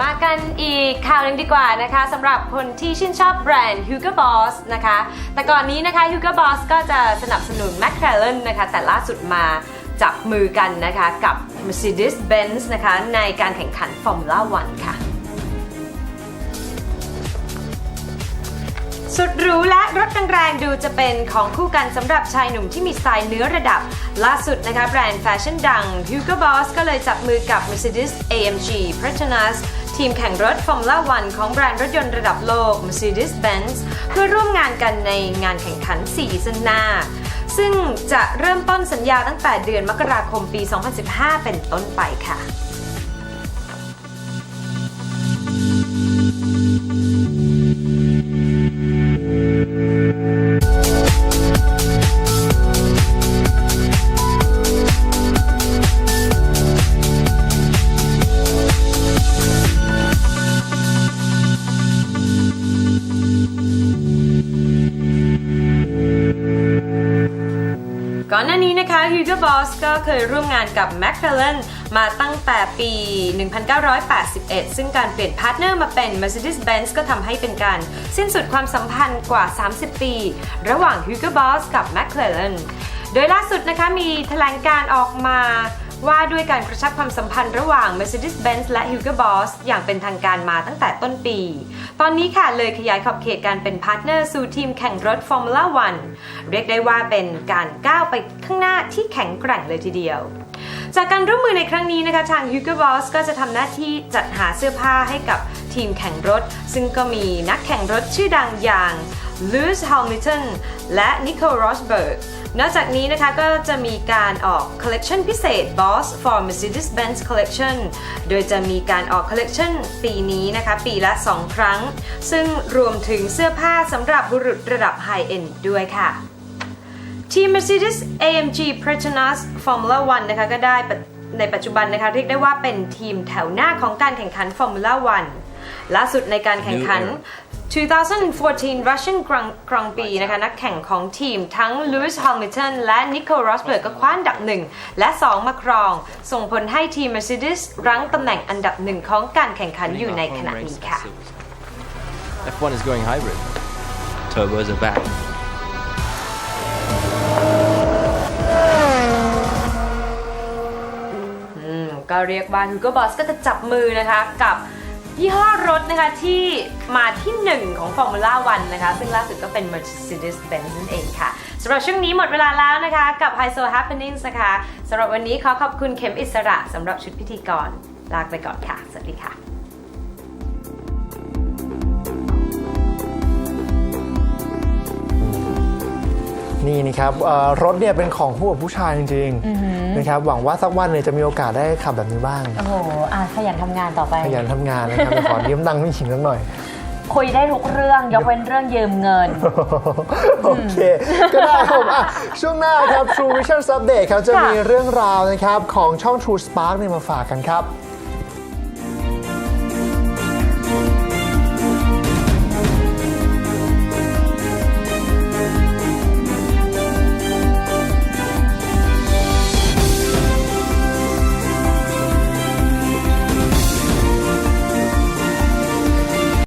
มากันอีกข่าวหนึงดีกว่านะคะสำหรับคนที่ชื่นชอบแบรนด์ Hugo Boss นะคะ แต่ก่อนนี้นะคะ Hugo Boss ก็จะสนับสนุน McLaren นะคะ แต่ล่าสุดมาจับมือกันนะคะกับ Mercedes-Benz นะคะในการแข่งขัน Formula 1 ค่ะ สุดหรูและรถแรงๆดูจะเป็นของคู่กันสำหรับชายหนุ่มที่มีสไตล์เนื้อระดับ ล่าสุดนะคะแบรนด์แฟชั่นดัง Hugo Boss ก็เลยจับมือกับ Mercedes AMG Petronas ทีมแข่งรถ Formula One ของแบรนด์รถยนต์ระดับโลก Mercedes-Benz เพื่อร่วมงานกันในงานแข่งขัน4ซีซันหน้า ซึ่งจะเริ่มต้นสัญญาตั้งแต่เดือนมกราคมปี 2015 เป็นต้นไปค่ะ ก่อนหน้านี้นะคะ Hugo Boss ก็เคยร่วมงานกับ McLaren มาตั้งแต่ปี 1981 ซึ่งการเปลี่ยนพาร์ทเนอร์มาเป็น Mercedes-Benz ก็ทำให้เป็นการสิ้นสุดความสัมพันธ์กว่า 30 ปี ระหว่าง Hugo Boss กับ McLaren โดยล่าสุดนะคะมีแถลงการออกมา ว่าด้วยการกระชับความสัมพันธ์ระหว่าง Mercedes-Benz และ Hugo Boss อย่างเป็นทางการมาตั้งแต่ต้นปี ตอนนี้ค่ะเลยขยายขอบเขตการเป็นพาร์ทเนอร์สู่ทีมแข่งรถ Formula One เรียกได้ว่าเป็นการก้าวไปข้างหน้าที่แข็งแกร่งเลยทีเดียวจากการร่วมมือในครั้งนี้นะคะ ทาง Hugo Boss ก็จะทำหน้าที่จัดหาเสื้อผ้าให้กับทีมแข่งรถ ซึ่งก็มีนักแข่งรถชื่อดังอย่าง Lewis Hamilton และ Nico Rosberg นอกจากนี้นะคะก็จะมีการออกคอลเล t ชันพิเศษ Boss for Mercedes-Benz Collection โดยจะมีการออกคอลเล t ชันปีนี้นะคะ ปีละ 2 ครั้ง ซึ่งรวมถึงเสื้อผ้าสำหรับบุรุษระดับไฮเอ็นด้วยค่ะทีม Mercedes AMG Petronas Formula One นะคะก็ได้ในปัจจุบันนะคะเรียกได้ว่าเป็นทีมแถวหน้าของการแข่งขัน Formula One ล่าสุดในการแข่งขัน 2014 Russian Grand Grand Prix นะคะนักแข่งของทีมทั้ง Lewis Hamilton และ Nico Rosberg ก็คว้าอันดับ 1 และ 2 มาครอง ส่งผลให้ทีม Mercedes รั้งตำแหน่งอันดับหนึ่งของการแข่งขันอยู่ในขณะนี้ค่ะ F1 is going hybrid. Turbos are back. อืมก็เรียกว่า Hugo Boss ก็จะจับมือนะคะกับ ยี่ห้อรถนะคะที่มาที่ 1 ของ Formula 1นะคะ ซึ่งล่าสุดก็เป็น Mercedes-Benz นั่นเองค่ะสำหรับช่วงนี้หมดเวลาแล้วนะคะกับ h i s o Happenings นะคะสำหรับวันนี้ขอขอบคุณเข็มอิสระสำหรับชุดพิธีกร ลาไปก่อนค่ะ สวัสดีค่ะ นี่นะครับเอ่อรถเนี่ยเป็นของผู้กับผู้ชายจริงๆนะครับหวังว่าสักวันเนี่ยจะมีโอกาสได้ขับแบบนี้บ้างโอ้โหอะขยันทำงานต่อไปขยันทำงานนะครับขอยืมตังค์ผู้หญิงสักหน่อยคุยได้ทุกเรื่องยกเว้นเรื่องยืมเงิน โอเค ก็ได้ครับผมอะช่วงหน้าครับ True Vision Update ครับจะค่ะมีเรื่องราวนะครับของช่อง True Spark เนี่ยมาฝากกันครับ